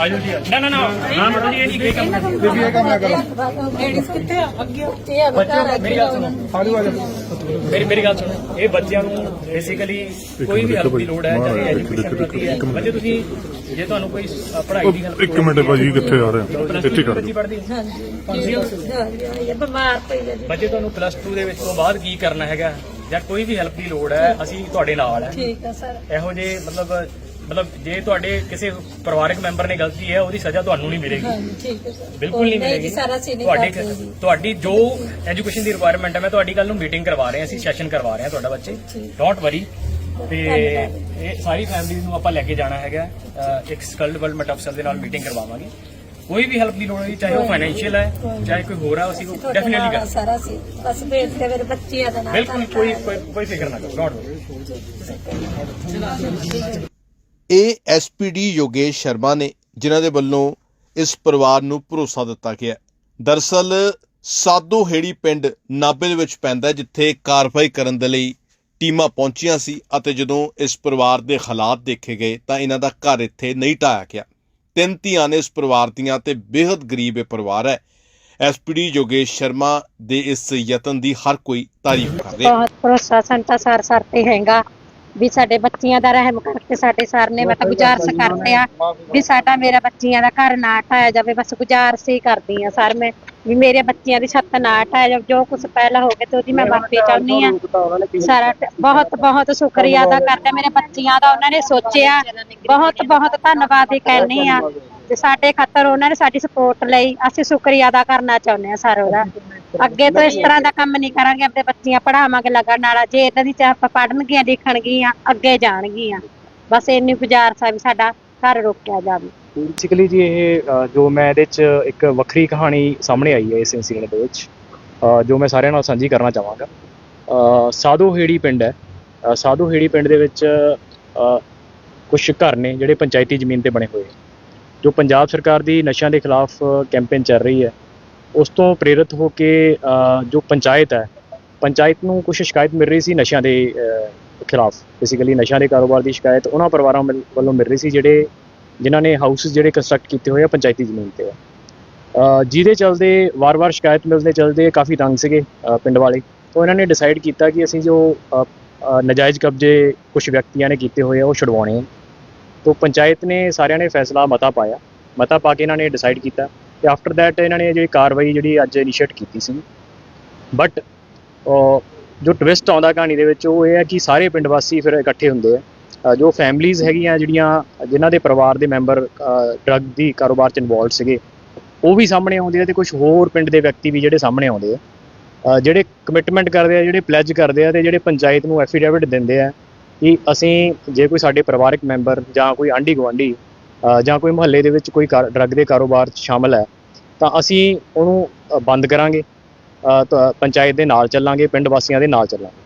ਆਜੋ ਜੀ ਨਾ ਨਾ ਨਾ। ਨਾ ਮੈਡਮ ਜੀ ਇਹ ਨਹੀਂ ਕੋਈ ਕੰਮ ਬੀਬੀ ਇਹ ਕੰਮ ਨਾ ਕਰੋ। ਲੇਡੀਜ਼ ਕਿੱਥੇ ਆ? ਅੱਗੇ ਤੇ ਆ? ਬੱਚਿਆਂ ਨੂੰ ਮੇਰੀ ਗੱਲ ਸੁਣੋ। ਆਜੋ ਆਜੋ ਮੇਰੀ ਮੇਰੀ ਗੱਲ ਸੁਣੋ। ਇਹ ਬੱਚਿਆਂ ਨੂੰ ਬੇਸਿਕਲੀ ਕੋਈ ਵੀ ਹੈਲਪ ਦੀ ਲੋੜ ਹੈ ਚਾਹੇ ਐਜੂਕੇਸ਼ਨ ਪ੍ਰਤੀ ਹੈ। ਬੱਚੇ ਤੁਸੀਂ ਜੇ ਤੁਹਾਨੂੰ ਕੋਈ ਅ, ਪੜ੍ਹਾਈ ਦੀ ਹੈਲਪ ਇੱਕ ਮਿੰਟ ਭਾਜੀ ਕਿੱਥੇ ਆ ਰਹੇ ਆ ਇੱਥੇ ਕਰ ਬੱਚੀ ਪੜ੍ਹਦੀ ਹੈ ਹਾਂਜੀ। ਹਾਂਜੀ ਇਹ ਬਿਮਾਰ ਪਈ ਹੈ ਜੀ। ਬੱਚੇ ਤੁਹਾਨੂੰ ਪਲੱਸ 2 ਦੇ ਵਿੱਚ ਤੋਂ ਬਾਅਦ ਕੀ ਕਰਨਾ ਹੈਗਾ? ਜਾਂ ਕੋਈ ਵੀ ਹੈਲਪ ਦੀ ਲੋੜ ਹੈ ਅਸੀਂ ਤੁਹਾਡੇ ਨਾਲ ਹੈ। ਠੀਕ ਹੈ ਸਰ। ਇਹੋ ਜੇ ਮਤਲਬ ਮਤਲਬ ਜੇ ਤੁਹਾਡੇ ਕਿਸੇ ਪਰਿਵਾਰਕ ਮੈਂਬਰ ਨੇ ਗਲਤੀ ਹੈ ਉਹਦੀ ਸਜ਼ਾ ਤੁਹਾਨੂੰ ਨਹੀਂ ਮਿਲੇਗੀ। ਠੀਕ ਹੈ ਸਰ। ਬਿਲਕੁਲ ਨਹੀਂ ਨਹੀਂ ਮਿਲੇਗੀ। ਜੀ ਸਾਰਾ ਸੀ ਨਹੀਂ ਤੁਹਾਡੀ ਕਰਦੇ ਜੀ। ਤੁਹਾਡੀ ਜੋ ਐਜੂਕੇਸ਼ਨ ਦੀ ਰਿਕੁਆਇਰਮੈਂਟ ਹੈ ਮੈਂ ਤੁਹਾਡੀ ਕੱਲ ਨੂੰ ਮੀਟਿੰਗ ਕਰਵਾ ਰਹੇ ਹਾਂ ਅਸੀਂ ਸੈਸ਼ਨ ਕਰਵਾ ਰਹੇ ਹਾਂ ਤੁਹਾਡਾ ਬੱਚੇ। ਡੋਂਟ ਵਰੀ ਤੇ ਇਹ ਸਾਰੀ ਫੈਮਿਲੀ ਨੂੰ ਆਪਾਂ ਲੈ ਕੇ ਜਾਣਾ ਹੈਗਾ। ਅਹ ਇੱਕ ਸਕਲਡ ਡਿਵੈਲਪਮੈਂਟ ਅਫਸਰ ਦੇ ਨਾਲ ਮੀਟਿੰਗ ਕਰਵਾਵਾਂਗੇ। ਕੋਈ ਵੀ ਹੈਲਪ ਦੀ ਲੋੜ ਹੋਈ ਚਾਹੇ ਉਹ ਫਾਈਨੈਂਸ਼ੀਅਲ ਹੈ ਚਾਹੇ ਕੋਈ ਹੋਰ ਹੈ ਅਸੀਂ ਤੁਹਾਡੇ ਡੈਫੀਨਿਟਲੀ ਨਾਲ ਕਰ ਸਾਰਾ ਸੀ ਬਸ ਭੇਜ ਕੇ ਮੇਰੇ ਬੱਚਿਆਂ ਦਾ ਨਾਮ ਬਿਲਕੁਲ ਕੋਈ ਕੋਈ ਕੋਈ ਫਿਕਰ ਨਾ ਕਰੋ। ਡੋਂਟ ਵਰੀ ਇਹ ਯੋਗੇਸ਼ ਸ਼ਰਮਾ ਨੇ ਜਿਨ੍ਹਾਂ ਦੇ ਵੱਲੋਂ ਇਸ ਪਰਿਵਾਰ ਨੂੰ ਭਰੋਸਾ ਦਿੱਤਾ ਗਿਆ ਹੈ। ਸਾਦੋ ਹੇੜੀ ਪਿੰਡ ਨਾਬੇ ਦੇ ਵਿੱਚ ਪੈਂਦਾ ਜਿੱਥੇ ਕਾਰਵਾਈ ਕਰਨ ਦੇ ਲਈ ਟੀਮਾਂ ਪਹੁੰਚੀਆਂ ਸੀ ਅਤੇ ਜਦੋਂ ਇਸ ਪਰਿਵਾਰ ਦੇ ਹਾਲਾਤ ਦੇਖੇ ਗਏ ਤਾਂ ਇਹਨਾਂ ਦਾ ਘਰ ਇੱਥੇ ਨਹੀਂ ਢਾਇਆ ਗਿਆ। ਤਿੰਨ ਧੀਆਂ ਨੇ ਇਸ ਪਰਿਵਾਰ ਦੀਆਂ ਤੇ ਬੇहद ਗਰੀਬ ਇਹ ਪਰਿਵਾਰ ਹੈ। ਐਸਪੀਡੀ ਯੋਗੇਸ਼ ਸ਼ਰਮਾ ਦੇ ਇਸ ਯਤਨ ਦੀ ਹਰ ਕੋਈ ਤਾਰੀਫ ਕਰ ਰਿਹਾ ਹੈ। ਬਹੁਤ ਭਰੋਸਾ ਸੰਤਾ ਸਰ ਸਰ ਤੇ ਹੈਗਾ। ਵੀ ਸਾਡੇ ਬੱਚਿਆਂ ਦਾ ਰਹਿਮ ਕਰਕੇ ਸਾਡੇ ਸਰ ਨੇ ਮਤਲਬ ਗੁਜ਼ਾਰਿਸ਼ ਕਰਦੇ ਆ ਵੀ ਸਾਡਾ ਮੇਰਾ ਬੱਚਿਆਂ ਦਾ ਘਰ ਨਾ ਢਾਇਆ ਜਾਵੇ ਬਸ ਗੁਜ਼ਾਰਿਸ਼ ਹੀ ਕਰਦੀ ਆ ਸਰ ਮੈਂ ਵੀ ਮੇਰੇ ਬੱਚਿਆਂ ਦੀ ਛੱਤ ਨਾ ਢਾਇਆ ਜਾਵੇ ਜੋ ਕੁਝ ਪਹਿਲਾਂ ਹੋ ਗਿਆ ਤੇ ਉਹਦੀ ਮੈਂ ਮਾਫੀ ਚਾਹੁੰਦੀ ਆ। ਸਾਰਾ ਬਹੁਤ ਬਹੁਤ ਸ਼ੁਕਰੀਆ ਅਦਾ ਕਰਦਾ ਮੇਰੇ ਬੱਚਿਆਂ ਦਾ ਉਹਨਾਂ ਨੇ ਸੋਚਿਆ। ਬਹੁਤ ਬਹੁਤ ਧੰਨਵਾਦ ਹੀ ਕਹਿੰਦੀ ਆ। ਤੇ ਸਾਡੇ ਖਾਤਰ ਉਹਨਾਂ ਨੇ ਸਾਡੀ ਸਪੋਰਟ ਲਈ ਅਸੀਂ ਸ਼ੁਕਰੀਆ ਅਦਾ ਕਰਨਾ ਚਾਹੁੰਦੇ ਆ ਸਰ ਉਹਦਾ। ਅੱਗੇ ਤੋਂ ਇਸ ਤਰ੍ਹਾਂ ਦਾ ਕੰਮ ਨਹੀਂ ਕਰਾਂਗੇ ਆਪਣੇ ਬੱਚੀਆਂ ਪੜਾਵਾਂਗੇ ਲੱਗਣ ਨਾਲ ਜੇ ਇਦਾਂ ਦੀ ਚਾਹ ਪੜਨਗੀਆਂ ਲਿਖਣਗੀਆਂ ਅੱਗੇ ਜਾਣਗੀਆਂ। ਬਸ ਇੰਨੀ ਗੁਜ਼ਾਰਿਸ਼ ਆ ਸਾਡਾ ਘਰ ਰੋਕਿਆ ਜਾਵੇ। ਬੇਸਿਕਲੀ ਜੀ ਇਹ ਅ, ਜੋ ਮੈਂ ਇਹਦੇ 'ਚ ਇੱਕ ਵੱਖਰੀ ਕਹਾਣੀ ਸਾਹਮਣੇ ਆਈ ਹੈ ਇਸ ਇਨਸੀਡੈਂਟ ਦੇ ਵਿੱਚ ਅ, ਜੋ ਮੈਂ ਸਾਰਿਆਂ ਨਾਲ ਸਾਂਝੀ ਕਰਨਾ ਚਾਹਾਂਗਾ। ਅ, ਸਾਧੂ ਹੇੜੀ ਪਿੰਡ ਹੈ। ਅ, ਸਾਧੂ ਹੇੜੀ ਪਿੰਡ ਦੇ ਵਿੱਚ ਕੁਝ ਘਰ ਨੇ ਜਿਹੜੇ ਪੰਚਾਇਤੀ ਜ਼ਮੀਨ ਤੇ ਬਣੇ ਹੋਏ ਆ। ਜੋ ਪੰਜਾਬ ਸਰਕਾਰ ਦੀ ਨਸ਼ਿਆਂ ਦੇ ਖਿਲਾਫ ਕੈਂਪੇਨ ਚੱਲ ਰਹੀ ਹੈ ਉਸ ਤੋਂ ਪ੍ਰੇਰਿਤ ਹੋ ਕੇ ਜੋ ਪੰਚਾਇਤ ਹੈ ਪੰਚਾਇਤ ਨੂੰ ਕੁਝ ਸ਼ਿਕਾਇਤ ਮਿਲ ਰਹੀ ਸੀ ਨਸ਼ਿਆਂ ਦੇ ਖਿਲਾਫ। ਬੇਸਿਕਲੀ ਨਸ਼ਿਆਂ ਦੇ ਕਾਰੋਬਾਰ ਦੀ ਸ਼ਿਕਾਇਤ ਉਹਨਾਂ ਪਰਿਵਾਰਾਂ ਮਿਲ- ਵੱਲੋਂ ਮਿਲ ਰਹੀ ਸੀ ਜਿਹੜੇ ਜਿਨ੍ਹਾਂ ਨੇ ਹਾਊਸਸ ਜਿਹੜੇ ਕੰਸਟਰਕਟ ਕੀਤੇ ਹੋਏ ਆ ਪੰਚਾਇਤੀ ਜ਼ਮੀਨ ਤੇ। ਅ, ਜਿਹਦੇ ਚਲਦੇ ਵਾਰ-ਵਾਰ ਸ਼ਿਕਾਇਤ ਮਿਲਦੇ ਚਲਦੇ ਕਾਫੀ ਤੰਗ ਸੀਗੇ ਪਿੰਡ ਵਾਲੇ। ਤਾਂ ਇਹਨਾਂ ਨੇ ਡਿਸਾਈਡ ਕੀਤਾ ਕਿ ਅਸੀਂ ਜੋ ਅ, ਨਾਜਾਇਜ਼ ਕਬਜ਼ੇ ਕੁਝ ਵਿਅਕਤੀਆਂ ਨੇ ਕੀਤੇ ਹੋਏ ਆ ਉਹ ਛੁਡਵਾਉਣੇ ਆ। ਤਾਂ ਪੰਚਾਇਤ ਨੇ ਸਾਰਿਆਂ ਨੇ ਫੈਸਲਾ ਮਤਾ ਪਾਇਆ। ਮਤਾ ਪਾ ਕੇ ਇਹਨਾਂ ਨੇ ਡਿਸਾਈਡ ਕੀਤਾ। ਤੇ ਆਫਟਰ ਦੈਟ ਇਹਨਾਂ ਨੇ ਜਿਹੜੀ ਕਾਰਵਾਈ ਜਿਹੜੀ ਅੱਜ ਇਨੀਸ਼ੀਏਟ ਕੀਤੀ ਸੀ। ਬਟ ਜੋ ਟਵਿਸਟ ਆਉਂਦਾ ਕਹਾਣੀ ਦੇ ਵਿੱਚ, ਉਹ ਇਹ ਹੈ ਕਿ ਸਾਰੇ ਪਿੰਡ ਵਾਸੀ ਫਿਰ ਇਕੱਠੇ ਹੁੰਦੇ ਆ। ਜੋ ਫੈਮਲੀਆਂ ਹੈਗੀਆਂ ਜਿਹੜੀਆਂ, ਜਿਨ੍ਹਾਂ ਦੇ ਪਰਿਵਾਰ ਦੇ ਮੈਂਬਰ ਡਰੱਗ ਦੀ ਕਾਰੋਬਾਰ ਚ ਇਨਵੋਲਡ ਸੀਗੇ, ਉਹ ਵੀ ਸਾਹਮਣੇ ਆਉਂਦੇ ਆ ਤੇ ਕੁਝ ਹੋਰ ਪਿੰਡ ਦੇ ਵਿਅਕਤੀ ਵੀ ਜਿਹੜੇ ਸਾਹਮਣੇ ਆਉਂਦੇ ਆ। ਜਿਹੜੇ ਕਮਿਟਮੈਂਟ ਕਰਦੇ ਆ, ਜਿਹੜੇ ਪਲੈਜ ਕਰਦੇ ਆ ਤੇ ਜਿਹੜੇ ਪੰਚਾਇਤ ਨੂੰ ਐਫੀਡੇਵਿਟ ਦਿੰਦੇ ਆ ਕਿ ਅਸੀਂ, ਜੇ ਕੋਈ ਸਾਡੇ ਪਰਿਵਾਰਕ ਮੈਂਬਰ ਜਾਂ ਕੋਈ ਆਂਢੀ ਗੁਆਂਢੀ ਜਾਂ ਕੋਈ ਮੁਹੱਲੇ ਦੇ ਵਿੱਚ ਕੋਈ ਡਰੱਗ ਦੇ ਕਾਰੋਬਾਰ 'ਚ ਸ਼ਾਮਲ ਹੈ, ਤਾਂ ਅਸੀਂ ਉਹਨੂੰ ਬੰਦ ਕਰਾਂਗੇ ਪੰਚਾਇਤ ਦੇ ਨਾਲ ਚੱਲਾਂਗੇ, ਪਿੰਡ ਵਾਸੀਆਂ ਦੇ ਨਾਲ ਚੱਲਾਂਗੇ।